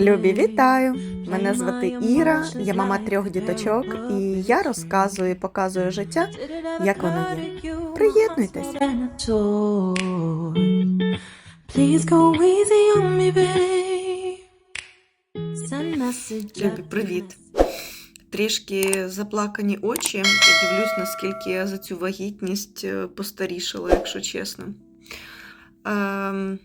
Любі, вітаю! Мене звати Іра, я мама трьох діточок, і я розказую і показую життя, як воно є. Приєднуйтесь. Любі, привіт! Трішки заплакані очі, і дивлюсь, наскільки я за цю вагітність е, постарішала, якщо чесно. Ем,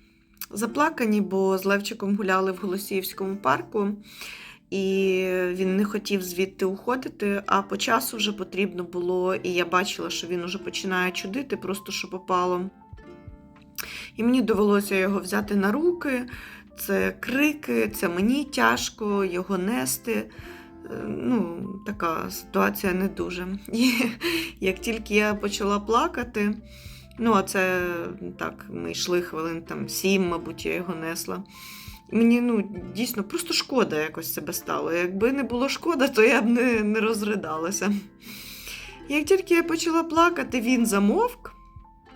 заплакані, бо з Левчиком гуляли в Голосіївському парку, і він не хотів звідти уходити, а по часу вже потрібно було, і я бачила, що він уже починає чудити, просто що попало. І мені довелося його взяти на руки. Це крики, це мені тяжко його нести. Е, Ну, така ситуація не дуже. І як тільки я почала плакати, ну, а це так, ми йшли хвилин там сім, мабуть, я його несла. Мені ну, дійсно просто шкода якось себе стало. Якби не було шкода, то я б не, не розридалася. Як тільки я почала плакати, він замовк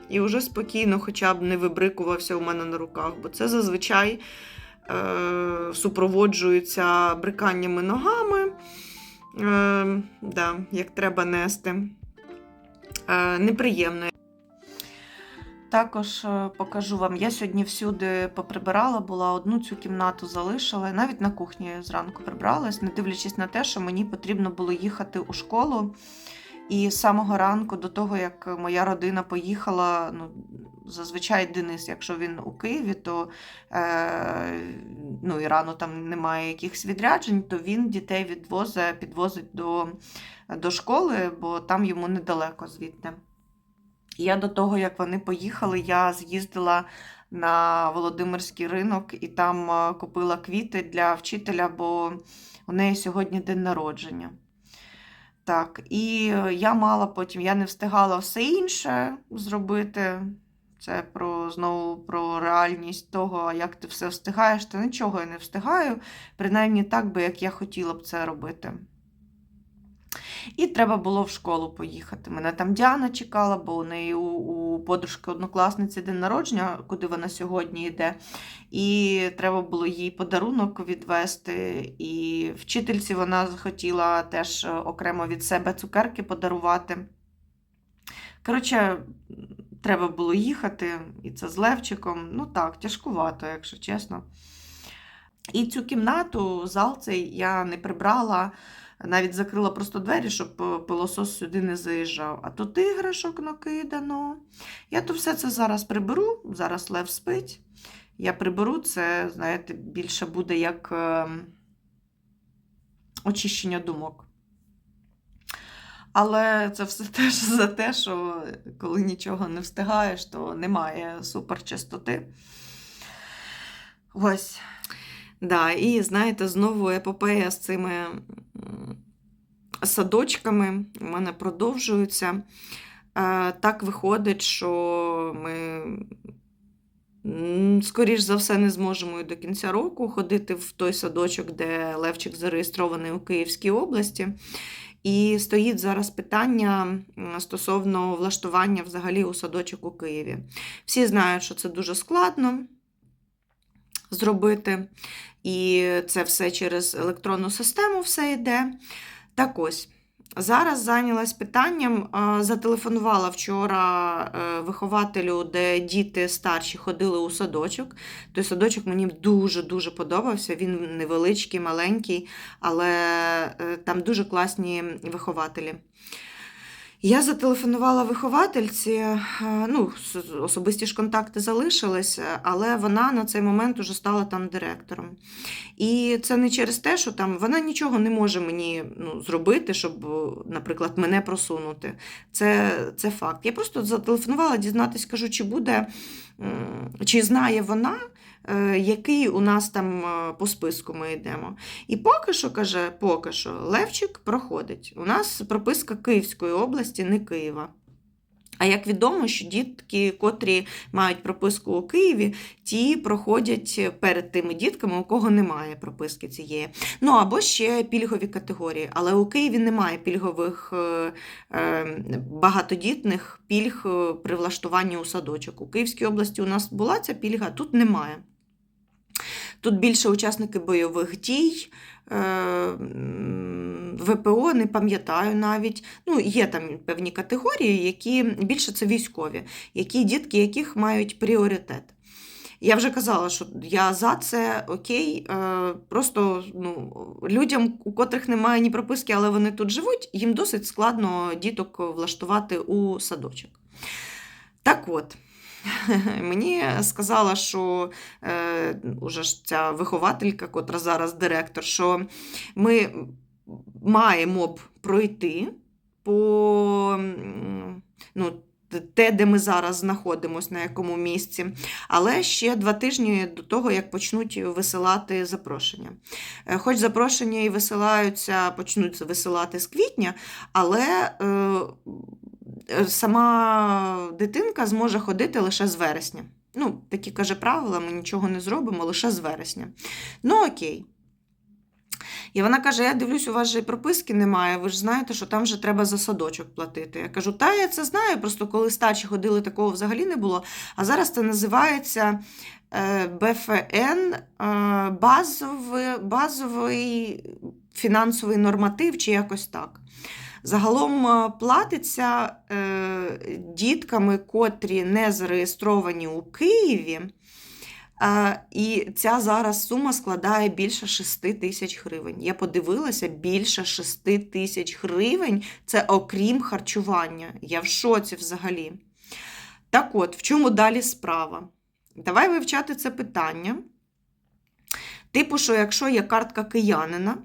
і вже спокійно хоча б не вибрикувався у мене на руках, бо це зазвичай е, супроводжується бриканнями ногами, е, да, як треба нести. Е, неприємно. Також е, покажу вам, я сьогодні всюди поприбирала, була одну цю кімнату залишила, навіть на кухні зранку прибралась, не дивлячись на те, що мені потрібно було їхати у школу. І з самого ранку, до того, як моя родина поїхала, ну, зазвичай Денис, якщо він у Києві, то е, ну, і рано там немає якихось відряджень, то він дітей відвозить, підвозить до, до школи, бо там йому недалеко звідти. Я до того, як вони поїхали, я з'їздила на Володимирський ринок і там е, купила квіти для вчителя, бо у неї сьогодні день народження. Так, і е, я мала потім, я не встигала все інше зробити. Це про знову про реальність того, як ти все встигаєш, та нічого я не встигаю, принаймні так би, як я хотіла б це робити. І треба було в школу поїхати. Мене там Діана чекала, бо у неї у, у подружки однокласниці день народження, куди вона сьогодні йде. І треба було їй подарунок відвести. І вчительці вона захотіла теж е, окремо від себе цукерки подарувати. Коротше, треба було їхати, і це з Левчиком. Ну так, тяжкувато, якщо чесно. І цю кімнату, зал цей я не прибрала, навіть закрила просто двері, щоб е, пилосос сюди не заїжджав. А тут іграшок накидано. Я то все це зараз приберу, зараз Лев спить. Я приберу це, знаєте, більше буде як е, очищення думок. Але це все теж за те, що коли нічого не встигаєш, то немає суперчистоти. Ось. Да, і знаєте, знову епопея з цими садочками у мене продовжується. Е, Так виходить, що ми, скоріш за все, не зможемо і до кінця року ходити в той садочок, де Левчик зареєстрований у Київській області. І стоїть зараз питання стосовно влаштування взагалі у садочок у Києві. Всі знають, що це дуже складно зробити, і це все через електронну систему все йде. Так ось. Зараз зайнялась питанням, зателефонувала вчора е, вихователю, де діти старші ходили у садочок. Той садочок мені дуже-дуже подобався. Він невеличкий, маленький, але е, там дуже класні вихователі. Я зателефонувала виховательці, е, ну, особисті ж контакти залишились, е, але вона на цей момент уже стала там директором. І це не через те, що там вона нічого не може мені ну, зробити, щоб, наприклад, мене просунути. Це, це факт. Я просто зателефонувала дізнатися, кажу, чи буде, чи знає вона, е, який у нас там е, по списку ми йдемо. І поки що, каже, поки що, Левчик проходить. У нас прописка Київської області, не Києва. А як відомо, що дітки, котрі мають прописку у Києві, ті проходять перед тими дітками, у кого немає прописки цієї. Ну або ще пільгові категорії. Але у Києві немає пільгових е, е, багатодітних пільг е, при влаштуванні у садочок. У Київській області у нас була ця пільга, тут немає. Тут більше учасники бойових дій, е, ВПО, не пам'ятаю навіть. Ну, є там певні категорії, які більше це військові, які дітки яких мають пріоритет. Я вже казала, що я за це окей. Е, просто ну, людям, у котрих немає ні прописки, але вони тут живуть, їм досить складно діток влаштувати у садочок. Так от, мені сказала, що е, уже ж ця вихователька, котра зараз директор, що ми маємо б пройти по ну, те, де ми зараз знаходимося, на якому місці, але ще два тижні до того, як почнуть висилати запрошення. Е, Хоч запрошення і висилаються, почнуть висилати з квітня, але е, сама дитинка зможе ходити лише з вересня. Ну, такі каже правила, ми нічого не зробимо лише з вересня. Ну, окей. І вона каже: Я дивлюсь, у вас же і прописки немає. Ви ж знаєте, що там же треба за садочок платити. Я кажу, та я це знаю, просто коли старші ходили, такого взагалі не було. А зараз це називається е, БФН, е, базовий, базовий фінансовий норматив чи якось так. Загалом е, платиться е, дітками, котрі не зареєстровані у Києві. Е, І ця зараз сума складає більше 6 тисяч гривень. Я подивилася, більше 6 тисяч гривень це окрім харчування. Я в шоці взагалі. Так от, в чому далі справа? Давай вивчати це питання. Типу, що якщо є картка киянина,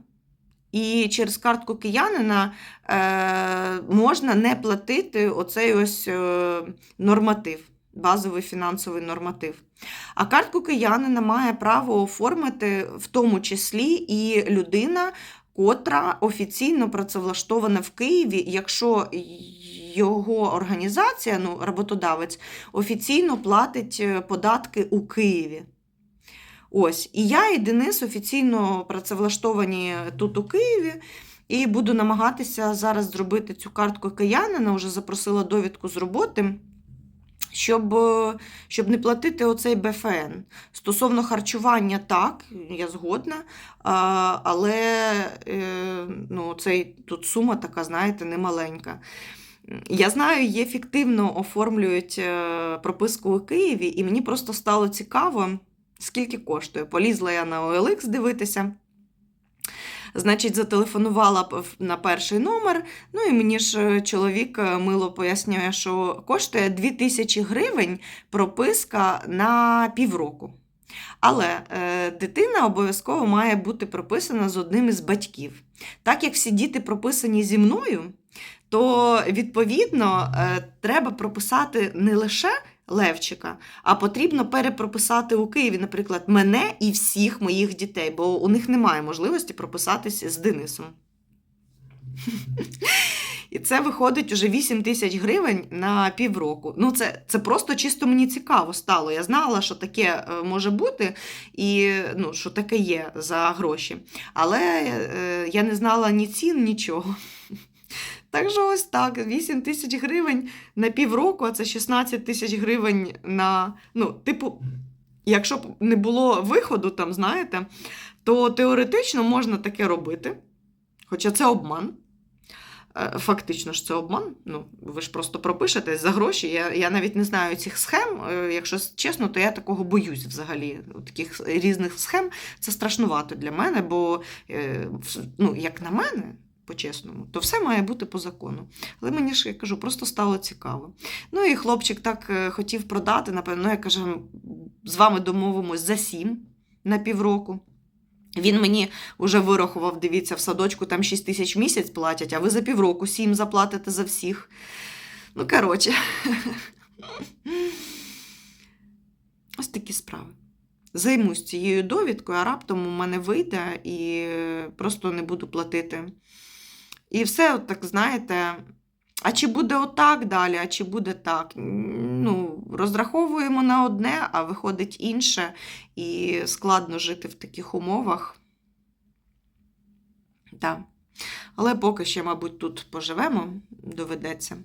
і через картку киянина е, можна не платити оцей ось е, норматив, базовий фінансовий норматив. А картку киянина має право оформити в тому числі і людина, котра офіційно працевлаштована в Києві, якщо його організація, ну, роботодавець, офіційно платить е, податки у Києві. Ось, і я і Денис офіційно працевлаштовані тут у Києві, і буду намагатися зараз зробити цю картку киянина, вже запросила довідку з роботи, щоб, е, щоб не платити оцей БФН. Стосовно харчування, так, я згодна, але е, ну, цей, тут сума така, знаєте, немаленька. Я знаю, є фіктивно оформлюють е, прописку у Києві, і мені просто стало цікаво, скільки коштує. Полізла я на OLX дивитися. Значить, зателефонувала на перший номер. Ну і мені ж е, чоловік е, мило пояснює, що коштує 2000 гривень прописка на півроку. Але е, дитина обов'язково має бути прописана з одним із батьків. Так як всі діти прописані зі мною, то відповідно е, треба прописати не лише Левчика, а потрібно перепрописати у Києві, наприклад, мене і всіх моїх дітей, бо у них немає можливості прописатися з Денисом. І це виходить уже 8 тисяч гривень на півроку. Ну, це, це просто чисто мені цікаво стало. Я знала, що таке е, може бути, і ну, що таке є за гроші. Але е, я не знала ні цін, нічого. Так що ось так, 8 тисяч гривень на півроку, а це 16 тисяч гривень на. Ну, типу, якщо б не було виходу, там, знаєте, то теоретично можна таке робити. Хоча це обман. Е, Фактично ж це обман. Ну, ви ж просто пропишете за гроші. Я, я навіть не знаю цих схем. Е, Якщо чесно, то я такого боюсь взагалі. Таких різних схем це страшнувато для мене, бо, е, ну, як на мене, по-чесному, то все має бути по закону. Але мені ж я кажу, просто стало цікаво. Ну і хлопчик так е, хотів продати, напевно, ну, я кажу, з вами домовимось за сім на півроку. Він мені вже вирахував, дивіться, в садочку там 6 тисяч в місяць платять, а ви за півроку 7 заплатите за всіх. Ну, коротше. Ось такі справи. Займусь цією довідкою, а раптом у мене вийде і просто не буду платити. І все, от так знаєте, А чи буде отак далі, а чи буде так? Ну, розраховуємо на одне, а виходить інше, і складно жити в таких умовах. Так. Але поки ще, мабуть, тут поживемо, доведеться.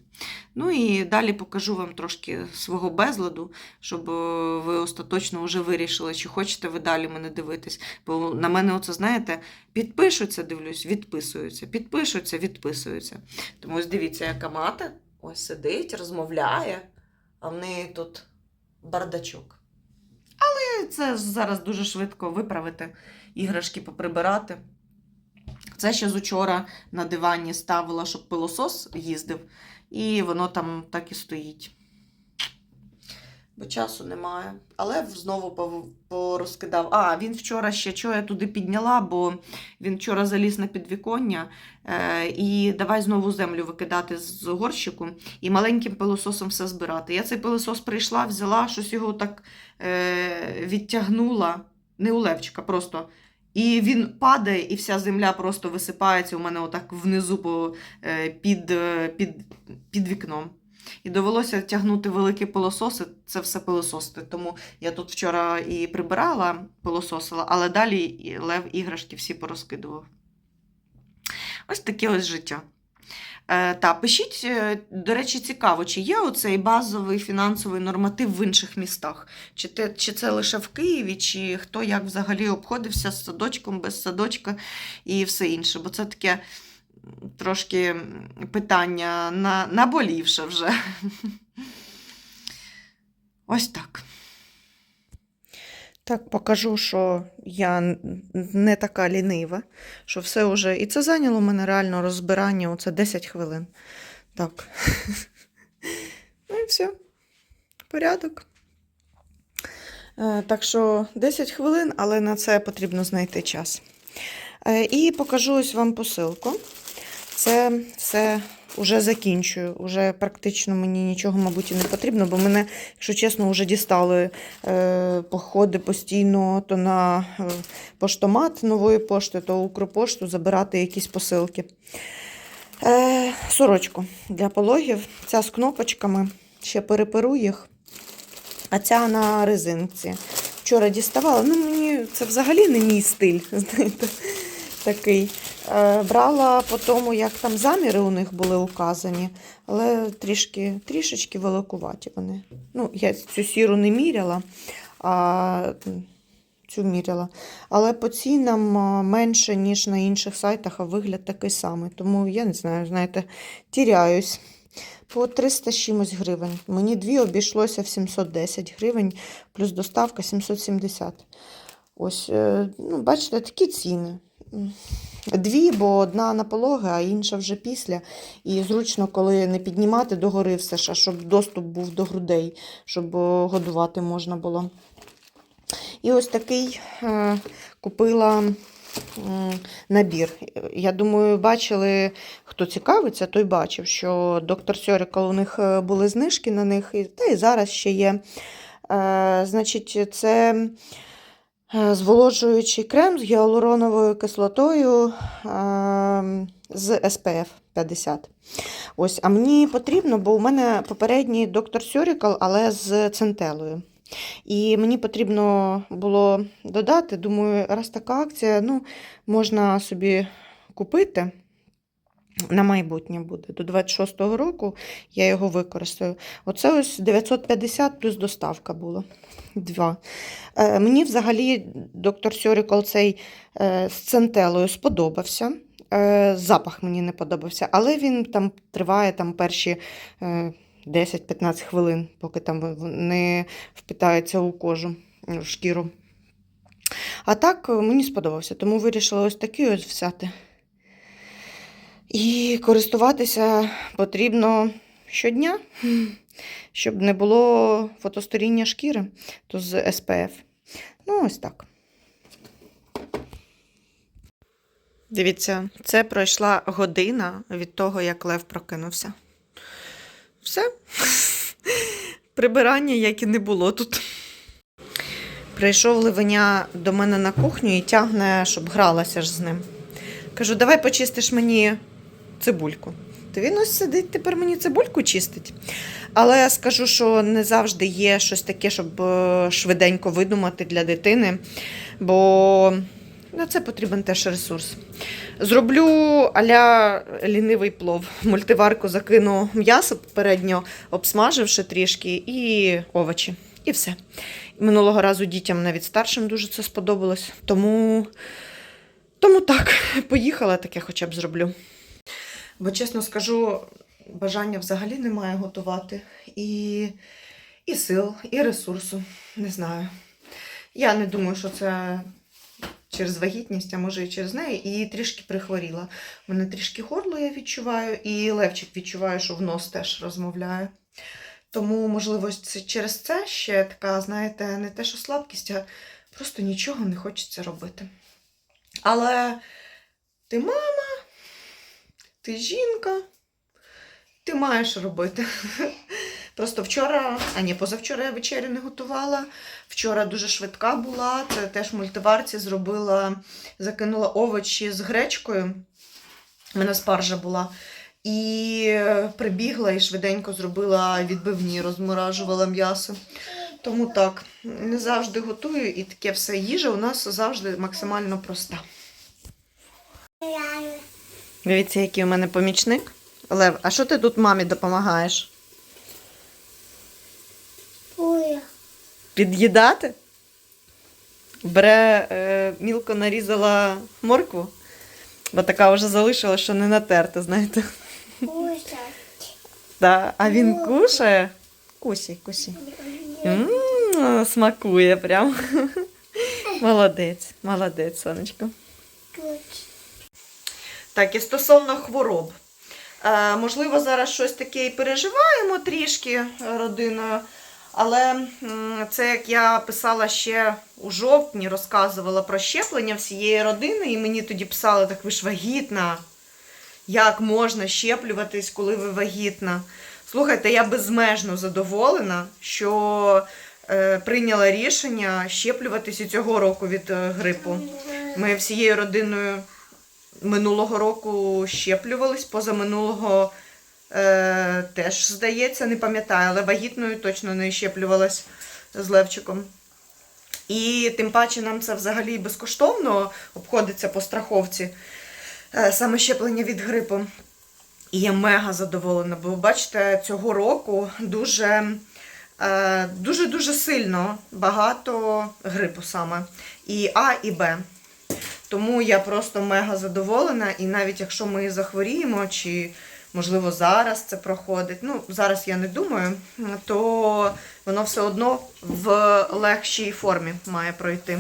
Ну і далі покажу вам трошки свого безладу, щоб е, ви остаточно вже вирішили, чи хочете ви далі мене дивитись. Бо на мене, оце, знаєте, підпишуться, дивлюсь, відписуються, підпишуться, відписуються. Тому ось дивіться, яка мати ось сидить, розмовляє, а в неї тут бардачок. Але це зараз дуже швидко виправити, іграшки поприбирати. Це ще з учора на дивані ставила, щоб пилосос їздив, і воно там так і стоїть. Бо часу немає. Але знову порозкидав. А, він вчора ще чого я туди підняла, бо він вчора заліз на підвіконня е, і давай знову землю викидати з горщику і маленьким пилососом все збирати. Я цей пилосос прийшла, взяла, щось його так е, відтягнула, не у Левчика, просто. І він падає, і вся земля просто висипається у мене отак внизу по, е, під, е, під, під вікном. І довелося тягнути великі пилососи, це все пилососити. Тому я тут вчора і прибирала, пилососила, але далі лев іграшки всі порозкидував. Ось таке ось життя. Е, та, пишіть, е, до речі, цікаво, чи є оцей базовий фінансовий норматив в інших містах? Чи, те, чи це лише в Києві, чи хто як взагалі обходився з садочком, без садочка і все інше? Бо це таке трошки питання на, наболівше вже. Ось так. Так, покажу, що я не така лінива, що все вже. І це зайняло мене реально розбирання, оце 10 хвилин. Так. Ну і все. Порядок. Е, Так що 10 хвилин, але на це потрібно знайти час. Е, І покажу ось вам посилку. Це все вже закінчую. Уже практично мені нічого, мабуть, і не потрібно, бо мене, якщо чесно, вже дістали е, походи постійно то на е, поштомат нової пошти, то Укрпошту забирати якісь посилки. Е, сорочку для пологів. Ця з кнопочками. Ще переперу їх. А ця на резинці. Вчора діставала. Ну, мені це взагалі не мій стиль, знаєте, такий. Е, брала по тому, як там заміри у них були указані, але трішки, трішечки великуваті вони. Ну, я цю сіру не міряла, а цю міряла. Але по цінам менше, ніж на інших сайтах, а вигляд такий самий. Тому я не знаю, знаєте, тіряюсь. По 300 чимось гривень. Мені дві обійшлося в 710 гривень, плюс доставка 770. Ось, е, ну, бачите, такі ціни. Дві, бо одна на пологи, а інша вже після. І зручно, коли не піднімати догори все ж, а щоб доступ був до грудей, щоб годувати можна було. І ось такий е, купила набір. Я думаю, бачили, хто цікавиться, той бачив, що доктор Сьорікал у них е, були знижки на них, та і зараз ще є. Е, значить, це е, зволожуючий крем з гіалуроновою кислотою е, з SPF 50. Ось, а мені потрібно, бо у мене попередній доктор Сюрікал, але з центелою. І мені потрібно було додати, думаю, раз така акція, ну, можна собі купити. На майбутнє буде. До 26-го року я його використаю. Оце ось 950 плюс доставка була. Два. Е, мені взагалі доктор Сьорікол цей е, з центелою сподобався. Е, запах мені не подобався, але він там триває там перші е, 10-15 хвилин, поки там не впитається у кожу, в шкіру. А так е, мені сподобався, тому вирішила ось такий ось взяти. І користуватися потрібно щодня, щоб не було фотосторіння шкіри, то з SPF. Ну, ось так. Дивіться, це пройшла година від того, як Лев прокинувся. Все. Прибирання, як і не було тут. Прийшов ливеня до мене на кухню і тягне, щоб гралася ж з ним. Кажу, давай почистиш мені цибульку. то він ось сидить тепер мені цибульку чистить. Але я скажу, що не завжди є щось таке, щоб е, швиденько видумати для дитини, бо на це потрібен теж ресурс. Зроблю аля лінивий плов. Мультиварку закину м'ясо попередньо, обсмаживши трішки, і овочі. І все. Минулого разу дітям навіть старшим дуже це сподобалось. Тому, тому так, поїхала, таке хоча б зроблю. Бо, чесно скажу, бажання взагалі немає готувати. І, і сил, і ресурсу. Не знаю. Я не думаю, що це через вагітність, а може і через неї, і трішки прихворіла. Мене трішки горло я відчуваю, і Левчик відчуває, що в нос теж розмовляє. Тому, можливо, це через це ще така, знаєте, не те, що слабкість, а просто нічого не хочеться робити. Але ти мама, ти жінка, ти маєш робити. Просто вчора, а ні, позавчора я вечерю не готувала. Вчора дуже швидка була. Це теж в мультиварці зробила, закинула овочі з гречкою. У мене спаржа була. І прибігла і швиденько зробила відбивні, розморажувала м'ясо. Тому так, не завжди готую, і таке все їжа у нас завжди максимально проста. Дивіться, який у мене помічник. Лев, а що ти тут мамі допомагаєш? Ой, Під'їдати? Бере, е, мілко нарізала моркву, бо така вже залишила, що не натерта, знаєте. кушать. Да. А він кушає. Кусі, кусі. М, Смакує прям. Молодець, молодець, сонечко. Так, і стосовно хвороб. Е, можливо, зараз щось таке і переживаємо трішки родиною. Але це як я писала ще у жовтні, розказувала про щеплення всієї родини, і мені тоді писали, так ви ж вагітна. Як можна щеплюватись, коли ви вагітна? Слухайте, я безмежно задоволена, що е, прийняла рішення щеплюватись і цього року від е, грипу. Ми всією родиною минулого року щеплювались, позаминулого е, теж, здається, не пам'ятаю, але вагітною точно не щеплювалась з Левчиком. І тим паче нам це взагалі безкоштовно обходиться по страховці, е, саме щеплення від грипу. І я мега задоволена, бо бачите, цього року дуже е, дуже-дуже сильно багато грипу саме. І А, і Б. Тому я просто мега задоволена, і навіть якщо ми захворіємо, чи можливо зараз це проходить, ну зараз я не думаю, то воно все одно в легшій формі має пройти.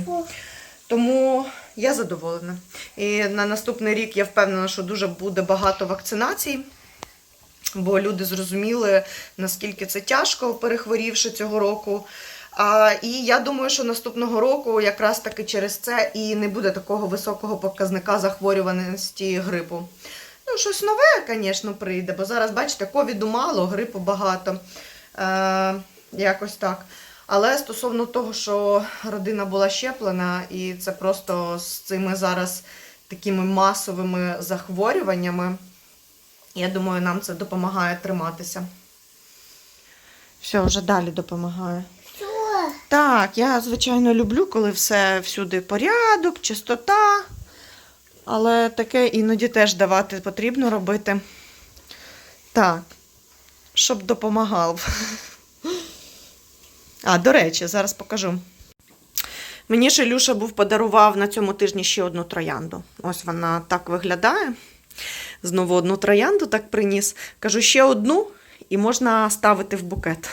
Тому я задоволена. І на наступний рік я впевнена, що дуже буде багато вакцинацій, бо люди зрозуміли, наскільки це тяжко, перехворівши цього року. І я думаю, що наступного року якраз таки через це і не буде такого високого показника захворюваності грипу. Ну, щось нове, звісно, прийде, бо зараз, бачите, ковіду мало, грипу багато. Е, якось так. Але стосовно того, що родина була щеплена, і це просто з цими зараз такими масовими захворюваннями, я думаю, нам це допомагає триматися. Все, вже далі допомагає. Так, я, звичайно, люблю, коли все всюди порядок, чистота. Але таке іноді теж давати потрібно робити. Так, щоб допомагав. А, до речі, зараз покажу. Мені ж був подарував на цьому тижні ще одну троянду. Ось вона так виглядає. Знову одну троянду так приніс. Кажу, ще одну, і можна ставити в букет.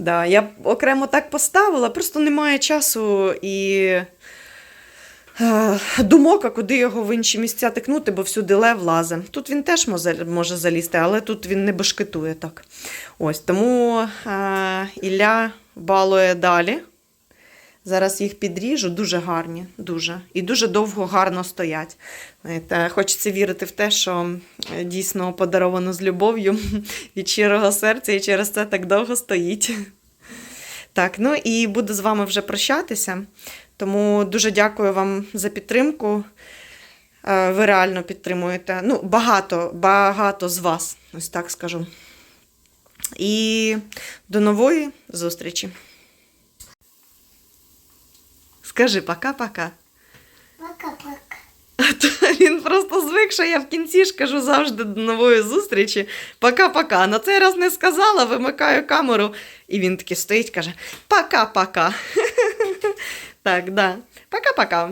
Да, я окремо так поставила, просто немає часу і е, думок, а куди його в інші місця тикнути, бо всюди лев лазе. Тут він теж може залізти, але тут він не башкетує так. Ось тому е, Ілля балує далі. Зараз їх підріжу, дуже гарні, дуже. І дуже довго гарно стоять. Знаєте, хочеться вірити в те, що дійсно подаровано з любов'ю від щирого серця і через це так довго стоїть. Так, ну і буду з вами вже прощатися. Тому дуже дякую вам за підтримку. е, ви реально підтримуєте. Ну, багато, багато з вас, ось так скажу. І до нової зустрічі. Скажи пока-пока. Пока-пока. А то він просто звик, що я в кінці ж кажу завжди до нової зустрічі. Пока-пока. На цей раз не сказала, вимикаю камеру, і він таки стоїть, каже: Пока-пока. Так, да. Пока-пока.